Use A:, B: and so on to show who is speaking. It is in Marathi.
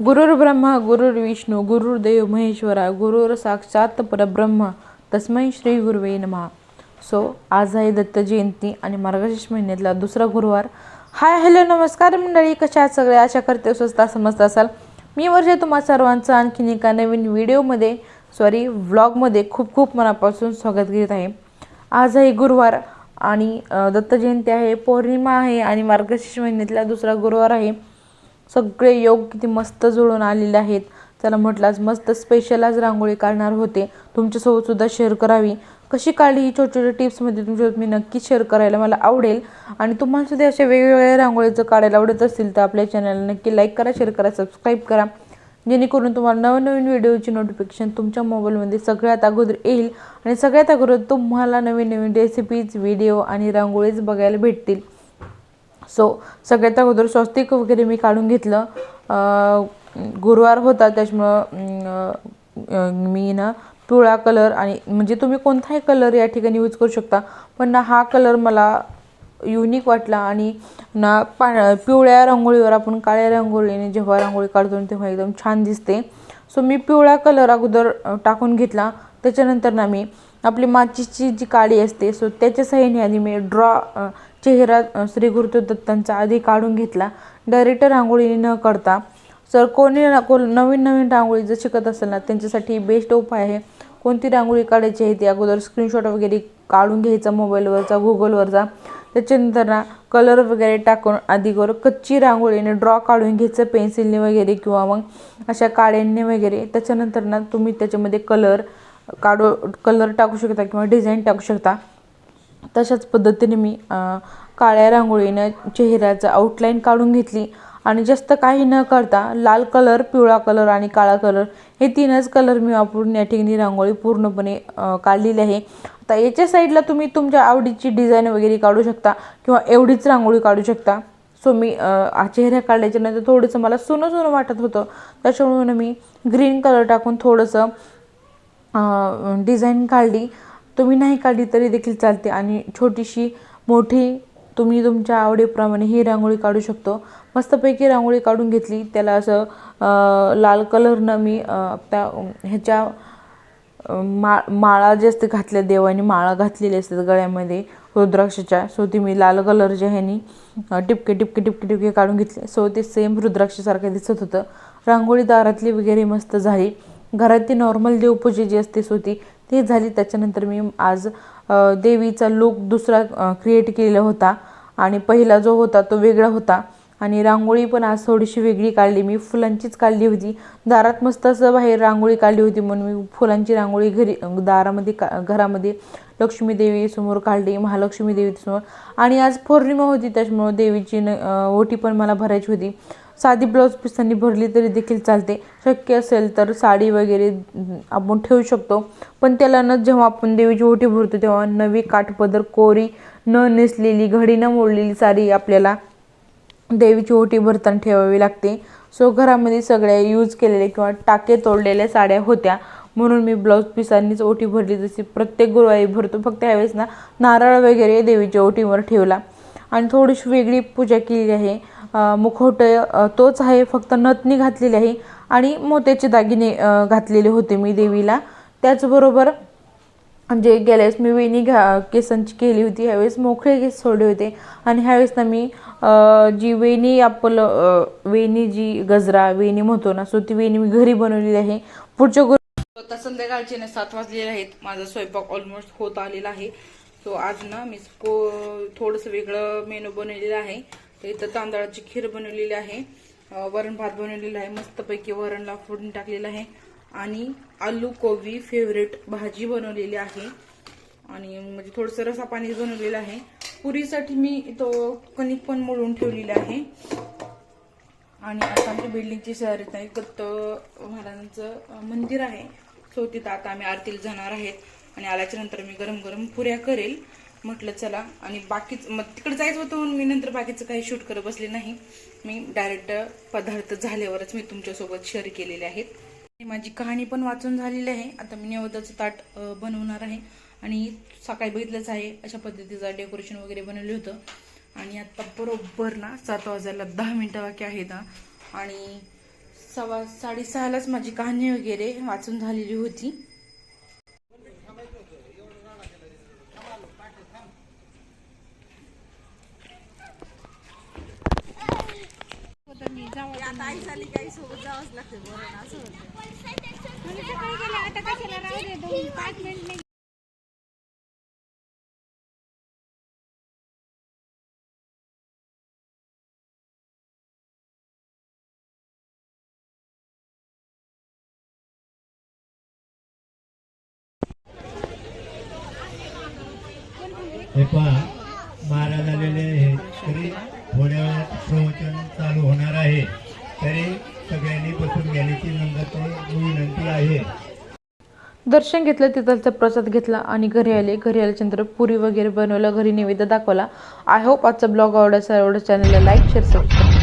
A: गुरुर् ब्रह्मा गुरुर्विष्णू गुरुर्देव महेश्वरा गुरुर साक्षात परब्रह्म तस्मै श्री गुरुवे नमा. सो आज आहे दत्त जयंती आणि मार्गशीर्ष महिन्यातला दुसरा गुरुवार. हाय हॅलो नमस्कार मंडळी कशा आहात सगळे? आशा करते हो स्वस्ता समजत असाल. मी वर्षे तुम्हा सर्वांचं आणखीन एका नवीन व्हिडिओमध्ये सॉरी व्लॉगमध्ये खूप खूप मनापासून स्वागत करीत आहे. आज आहे गुरुवार आणि दत्त जयंती आहे पौर्णिमा आहे आणि मार्गशीर्ष महिन्यातला दुसरा गुरुवार आहे. सगळे योग किती मस्त जुळून आलेले आहेत. त्याला म्हटलं आज मस्त स्पेशल आज रांगोळी काढणार होते. तुमच्यासोबत सुद्धा शेअर करावी. कशी काढली ही छोट्या छोट्या टिप्समध्ये तुमच्यासोबत मी नक्कीच शेअर करायला मला आवडेल. आणि तुम्हाला सुद्धा अशा वेगवेगळ्या रांगोळीचं काढायला आवडत असतील तर आपल्या चॅनलला नक्की लाईक करा शेअर करा सबस्क्राईब करा. जेणेकरून तुम्हाला नवनवीन व्हिडिओची नोटिफिकेशन तुमच्या मोबाईलमध्ये सगळ्यात अगोदर येईल. आणि सगळ्यात अगोदर तुम्हाला नवीन नवीन रेसिपीज व्हिडिओ आणि रांगोळीज बघायला भेटतील. सो सगळ्यात अगोदर स्वस्तिक वगैरे मी काढून घेतलं. गुरुवार होता त्याच्यामुळं मी ना पिवळा कलर आणि म्हणजे तुम्ही कोणताही कलर या ठिकाणी यूज करू शकता पण ना हा कलर मला युनिक वाटला आणि ना पा पिवळ्या रांगोळीवर आपण काळ्या रांगोळीने जेव्हा रांगोळी काढतो तेव्हा एकदम छान दिसते. सो मी पिवळा कलर अगोदर टाकून घेतला. त्याच्यानंतर ना मी आपली माचीची जी काळी असते सो त्याच्या सहाय्याने आधी मी ड्रॉ चेहरा श्री गुरुदेव दत्तांचा आधी काढून घेतला. डायरेक्ट रांगोळीने न करता सर कोणी ना कोण नवीन नवीन रांगोळी जर शिकत असेल ना त्यांच्यासाठी बेस्ट उपाय आहे. कोणती रांगोळी काढायची आहे ती अगोदर स्क्रीनशॉट वगैरे काढून घ्यायचा मोबाईलवरचा गुगलवरचा त्याच्यानंतर ना कलर वगैरे टाकून आधीवर कच्ची रांगोळीने ड्रॉ काढून घ्यायचं पेन्सिलने वगैरे किंवा मग अशा काड्यांनी वगैरे. त्याच्यानंतर ना तुम्ही त्याच्यामध्ये कलर काढू कलर टाकू शकता किंवा डिझाईन टाकू शकता. तशाच पद्धतीने मी काळ्या रांगोळीनं चेहऱ्याचं आउटलाईन काढून घेतली. आणि जास्त काही न करता लाल कलर पिवळा कलर आणि काळा कलर हे तीनच कलर मी वापरून या ठिकाणी रांगोळी पूर्णपणे काढलेली आहे. आता याच्या साईडला तुम्ही तुमच्या आवडीची डिझाईन वगैरे काढू शकता किंवा एवढीच रांगोळी काढू शकता. सो मी चेहऱ्या काढल्याच्या नंतर थोडंसं मला सोनं सोनं वाटत होतं. त्याच्यामुळे मी ग्रीन कलर टाकून थोडंसं डिझाईन काढली. तुम्ही नाही काढली तरी देखील चालते आणि छोटीशी मोठी तुम्ही तुमच्या आवडीप्रमाणे ही रांगोळी काढू शकतो. मस्तपैकी रांगोळी काढून घेतली. त्याला असं लाल कलरनं मी त्या ह्याच्या मा माळा जे असते घातल्या देवाने माळा घातलेली असतात गळ्यामध्ये रुद्राक्षाच्या. सो ती मी लाल कलर जे ह्यानी टिपके टिपके टिपके टिपके काढून घेतले. सो ते सेम रुद्राक्षासारखं दिसत होतं. रांगोळी दारातली वगैरे मस्त झाली. घरातली नॉर्मल देवपूजा जी असते सो ती ती झाली. त्याच्यानंतर मी आज देवीचा लुक दुसरा क्रिएट केलेला होता. आणि पहिला जो होता तो वेगळा होता. आणि रांगोळी पण आज थोडीशी वेगळी काढली. मी फुलांचीच काढली होती. दारात मस्त असं बाहेर रांगोळी काढली होती म्हणून मी फुलांची रांगोळी घरी दारामध्ये का घरामध्ये लक्ष्मी देवी समोर काढली महालक्ष्मी देवीसमोर आणि आज पौर्णिमा होती त्याच्यामुळं देवीची न ओटी पण मला भरायची होती. साधी ब्लाऊज पिसांनी भरली तरी देखील चालते. शक्य असेल तर साडी वगैरे आपण ठेवू शकतो. पण त्याला न जेव्हा आपण देवीची ओटी भरतो तेव्हा नवी काठपदर कोरी न नेसलेली घडी न मोडलेली साडी आपल्याला देवीची ओटी भरताना ठेवावी लागते. सो घरामध्ये सगळ्या यूज केलेल्या किंवा टाके तोडलेल्या साड्या होत्या. म्हणून मी ब्लाऊज पिसांनीच ओटी भरली. जशी प्रत्येक गुरुवारी भरतो फक्त यावेळेस ना नारळ वगैरे देवीच्या ओटीवर ठेवला. आणि थोडीशी वेगळी पूजा केली आहे. मुखवट तोच आहे फक्त नथनी घातलेली आहे. आणि मोत्याचे दागिने घातलेले होते मी देवीला. त्याचबरोबर म्हणजे गेल्या वेळेस मी वेणी घा केसांची केली होती. ह्यावेळेस मोकळे केस सोडले होते. आणि ह्यावेळेस ना मी जी वेणी आपलं वेणी जी गजरा वेणी म्हणतो ना सो ती वेणी मी घरी बनवलेली आहे. पुढच्या गुरु
B: आता संध्याकाळचे ना सात वाजलेले आहेत. माझा स्वयंपाक ऑलमोस्ट होत आलेला आहे. सो आज ना मी को थोडंसं वेगळं मेनू बनवलेलं आहे. तर इथं तांदळाची खीर बनवलेली आहे. वरण भात बनवलेला आहे. मस्तपैकी वरणला फोडून टाकलेलं आहे. आणि आलू कोबी फेवरेट भाजी बनवलेली आहे. आणि म्हणजे थोडंसं रसा पाणी बनवलेलं आहे. पुरीसाठी मी इथं कणिक पण मोडून ठेवलेलं आहे. आणि आता आमच्या बिल्डिंगची शहरात आहे. दत्त महाराजांचं मंदिर आहे. सो तिथं आता आम्ही आरतीला जाणार आहेत. आणि आल्याच्यानंतर मी गरम गरम पुऱ्या करेल. म्हटलं चला. आणि बाकीच मग तिकडे जायचं होतं म्हणून मी नंतर बाकीचं काही शूट करत बसले नाही. मी डायरेक्ट पदार्थ झाल्यावरच मी तुमच्यासोबत शेअर केलेले आहेत. आणि माझी कहाणी पण वाचून झालेली आहे. आता मी नैवेद्याचं ताट बनवणार आहे. आणि सकाळी बघितलंच आहे. अशा पद्धतीचं डेकोरेशन वगैरे बनवलं होतं. आणि आता बरोबर ना सात वाजायला दहा मिनटं बाकी आहेत आणि सव्वा साडेसहालाच माझी कहाणी वगैरे वाचून झालेली होती.
C: हे पहा महाराज आलेले आहेत. तरी थोड्या वेळात प्रवचन चालू होणार आहे. तरी सगळ्यांनी बसून घेण्याची नंतर विनंती आहे.
A: दर्शन घेतलं तिथलचा प्रसाद घेतला आणि घरी आले. घरी आल्याच्यानंतर पुरी वगैरे बनवलं घरी नैवेद्य दाखवला. आय होप आजचा ब्लॉग आवडायचा आवडत चॅनलला लाईक शेअर सबस्क्राईब